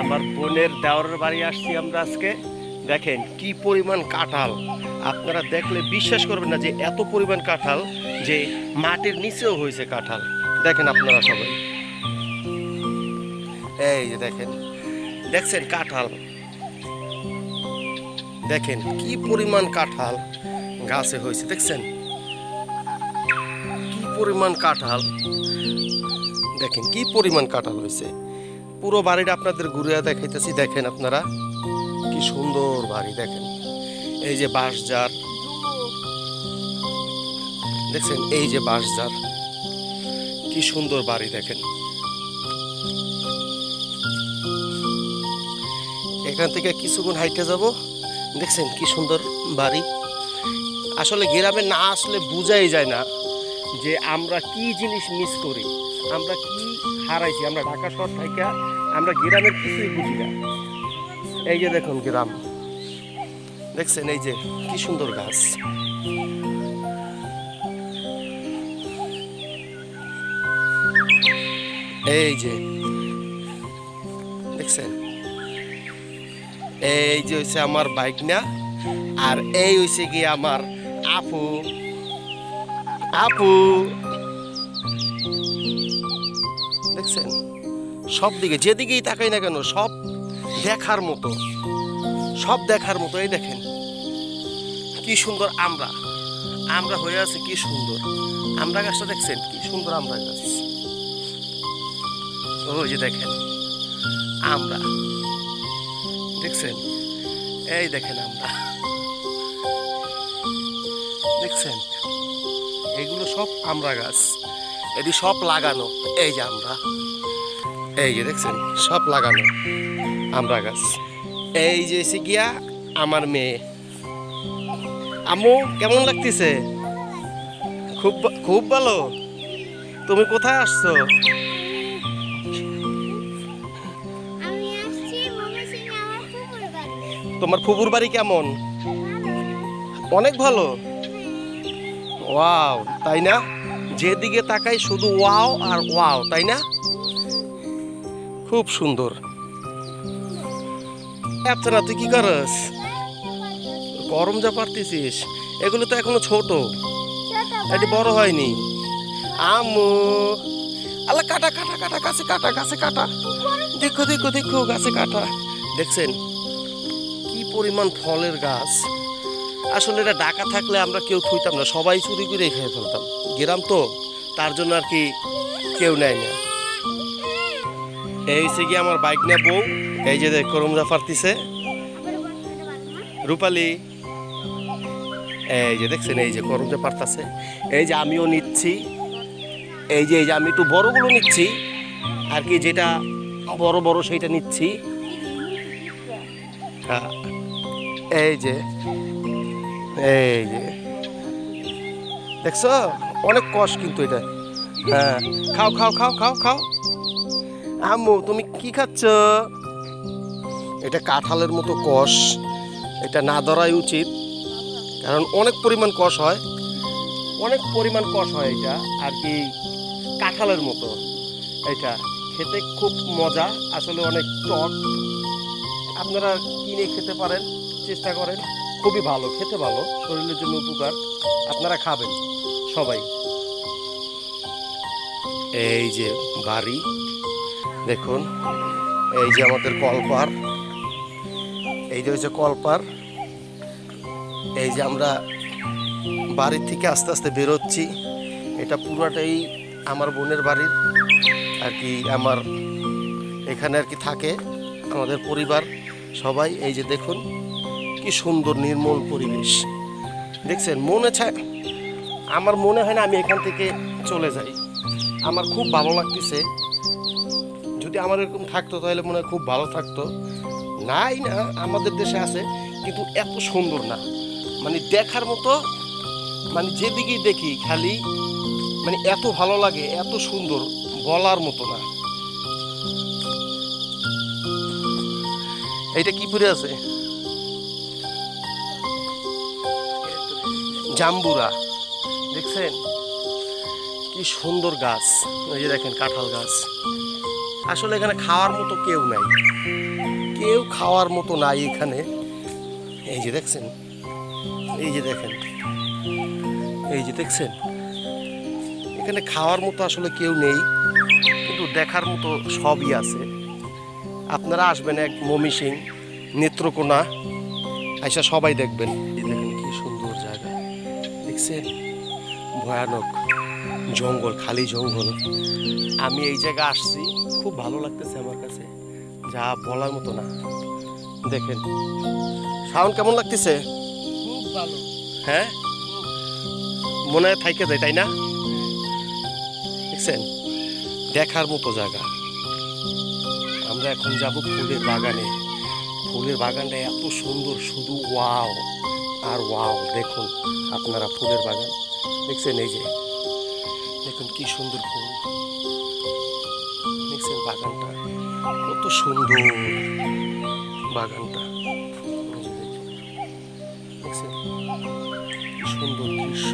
আমার বোনের দেওয়ার বাড়ি আসছি আমরা আজকে। দেখেন কি পরিমাণ কাঁঠাল। আপনারা দেখলে বিশ্বাস করবেন না যে এত পরিমাণ কাঁঠাল যে মাটির নিচেও হয়েছে কাঁঠাল। দেখেন আপনারা সবাই। এই যে দেখেন। দেখছেন কাঁঠাল? দেখেন কি পরিমাণ কাঁঠাল গাছে হয়েছে, দেখছেন? কি পরিমাণ কাঁঠাল? দেখেন কি পরিমাণ কাঁঠাল হয়েছে। পুরো বাড়িটা আপনাদের ঘুরে দেখাইতেছি, দেখেন আপনারা। কি সুন্দর বাড়ি, দেখেন। এই যে বাঁশঝাড়। দেখছেন, এই যে বাঁশঝাড়। কি সুন্দর বাড়ি, দেখেন। এখান থেকে কিছুক্ষণ হাইটে যাব। দেখছেন, কি সুন্দর বাড়ি। আসলে গ্রামে না আসলে বোঝাই যায় না যে আমরা কি জিনিস মিস করি। আমরা কি হারাইছি? আমরা ঢাকা শহর থেকে আমরা গ্রামের কিছুই বুঝি না। এই যে দেখুন গ্রাম। দেখছেন এই যে কি সুন্দর গাছ। এই যে, দেখছেন? এই যে হচ্ছে আমার বাইক না আর এই হচ্ছে কি আমার আপু। আপু! সব দিকে, যেদিকেই তাকাই না কেন, সব দেখার মতো। সব দেখার মতো, এই দেখেন। কি সুন্দর আমরা। আমরা হয়ে আছে কি সুন্দর। আমরা গাছটা দেখছেন কি সুন্দর আমরা গাছ ওই যে দেখেন, আমরা। দেখছেন? এই দেখেন আমরা। দেখছেন? এগুলো সব আমরা গাছ। এটি সব লাগানো। এই যে আমরা। এই যে দেখছেন সব লাগানো আমরা গাছ। এই যে এসে গিয়া আমার মেয়ে। আম্মু কেমন লাগতেছে? খুব খুব ভালো। তুমি কোথায় আসছো? তোমার ফুপুর বাড়ি কেমন? অনেক ভালো। ওয়াও তাই না? যেদিকে তাকাই শুধু ওয়াও আর ওয়াও তাই না? খুব সুন্দর। না তুই কি করস? গরম যা পারতেছিস, এগুলো তো এখনও ছোট। এটি বড় হয়নি। আমু আল্লাহ, কাটা কাটা কাটা, গাছে কাটা গাছে কাটা। দেখো দেখো দেখো, গাছে কাটা। দেখছেন কি পরিমাণ ফলের গাছ। আসলে এটা ডাকা থাকলে আমরা কেউ থুইতাম না, সবাই চুরি করে খেয়ে ফেলতাম। গ্রাম তো, তার জন্য আর কি কেউ নেয় না। এই হচ্ছে কি আমার বাইক নিয়ে বউ। এই যে দেখ করমজা ফারতিছে রূপালি। এই যে দেখছেন, এই যে করমজা পারতাছে এই যে আমিও নিচ্ছি। এই যে এই যে আমি একটু বড়গুলো নিচ্ছি। আর কি যেটা বড় বড় সেইটা নিচ্ছি। হ্যাঁ। এই যে এই যে। দেখছ? অনেক কষ কিন্তু এটা। হ্যাঁ। খাও খাও খাও খাও খাও। আম্মু, তুমি কি খাচ্ছ? এটা কাঁঠালের মতো কষ। এটা না ধরাই উচিত, কারণ অনেক পরিমাণ কষ হয়। অনেক পরিমাণ কষ হয় এটা, আর কি কাঁঠালের মতো। এটা খেতে খুব মজা, আসলে অনেক টক। আপনারা কিনে খেতে পারেন, চেষ্টা করেন। খুবই ভালো, খেতে ভালো, শরীরের জন্য উপকার। আপনারা খাবেন, সবাই। এই যে বাড়ি দেখুন, এই যে আমাদের কলপার, এই যে হচ্ছে কলপার, এই যে আমরা বাড়ির থেকে আস্তে আস্তে বেরোচ্ছি, এটা পুরাটাই আমার বোনের বাড়ির, আর কি আমার এখানে আর কি থাকে আমাদের পরিবার, সবাই, এই যে দেখুন, কি সুন্দর নির্মল পরিবেশ। দেখছেন, মনে চায় আমার মনে হয় না আমি এখান থেকে চলে যাই। আমার খুব ভালো লাগতেছে আমার এরকম থাকতো, তাহলে মনে হয় খুব ভালো থাকতো। নাই না, আমাদের দেশে আছে, কিন্তু এত সুন্দর না। মানে দেখার মতো মানে যেদিকেই দেখি খালি মানে এত ভালো লাগে, এত সুন্দর, বলার মতো না। এইটা কি পরে আছে? জাম্বুরা। দেখছেন? কি সুন্দর গাছ ওই যে দেখেন, কাঁঠাল গাছ। আসলে এখানে খাওয়ার মতো কেউ নাই। কেউ খাওয়ার মতো নাই এখানে। এই যে দেখছেন, এই যে দেখেন, এই যে দেখছেন। এখানে খাওয়ার মতো আসলে কেউ নেই, কিন্তু দেখার মতো সবই আছে। আপনারা আসবেন এক মমি সিং, নেত্রকোনা। আইসা সবাই দেখবেন। দেখেন কি সুন্দর জায়গা। দেখছেন? ভয়ানক। জঙ্গল খালি জঙ্গল। আমি এই জায়গা আসছি খুব ভালো লাগতেছে আমার কাছে। যা বলার মতো না। দেখেন সাউন্ড কেমন লাগতেছে? খুব ভালো। হ্যাঁ? মনে হয় থাইকে যায় তাই না? দেখছেন? দেখার মতো জায়গা। আমরা এখন যাব ফুলের বাগানে। ফুলের বাগানটা এত সুন্দর শুধু ওয়াও। আর ওয়াও দেখুন আপনারা ফুলের বাগান। দেখছেন এই যে? দেখুন কি সুন্দর ফুল। দেখছেন বাগানটা? কত সুন্দর বাগানটা। দেখছেন? সুন্দর দৃশ্য।